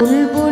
不知不。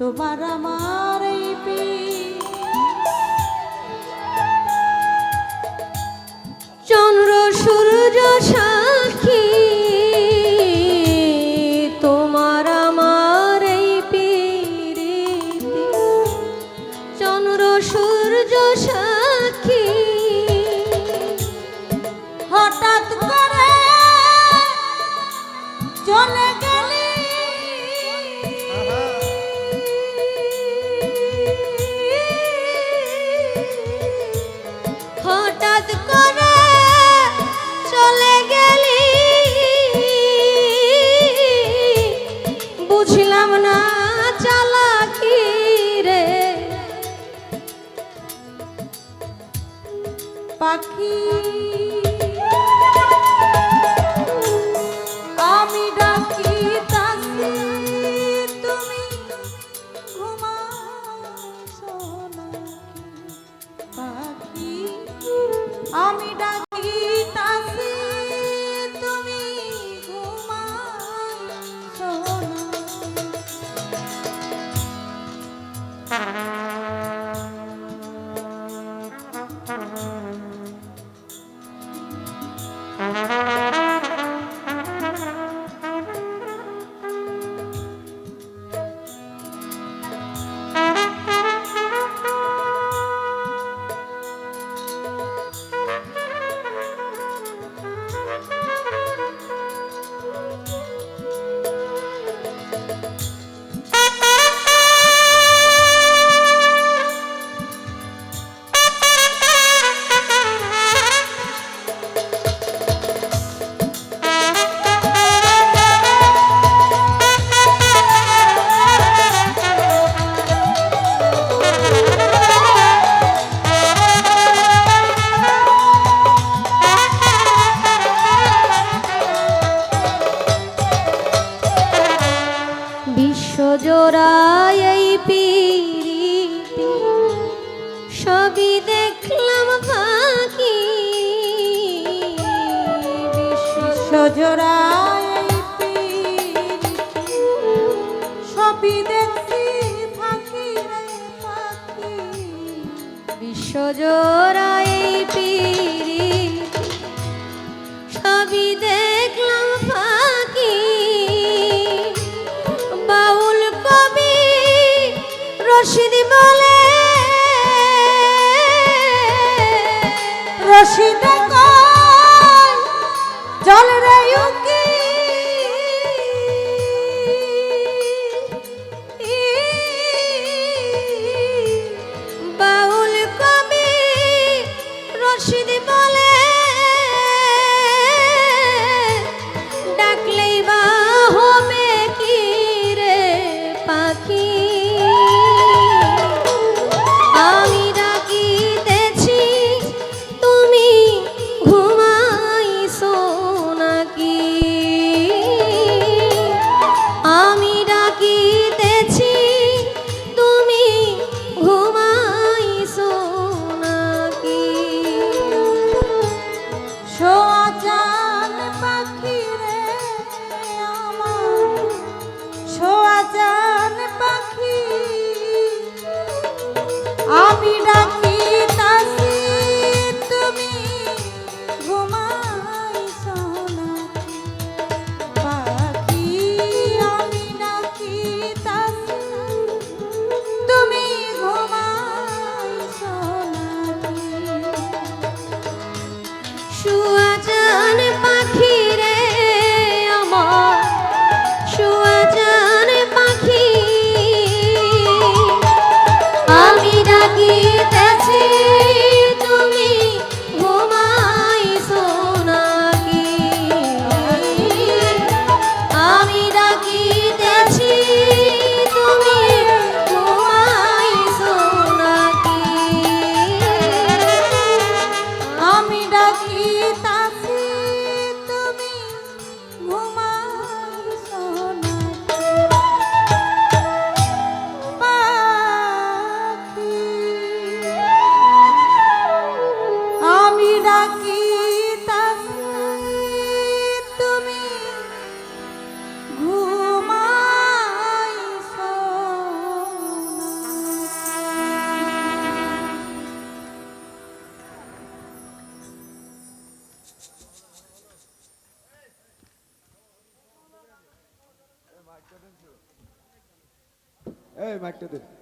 তোমার আমার এই চন্দ্র সূর্য সাক্ষী সবই দেখলাম পাখি। সজরায় সবই দেখছি ফাঁকি রে পাখি। বিশ্বজোড়ায় পিড়ি সবই দেখ জান পাখি রে আমার। আমি ডাক ಆಗ್ತದೆ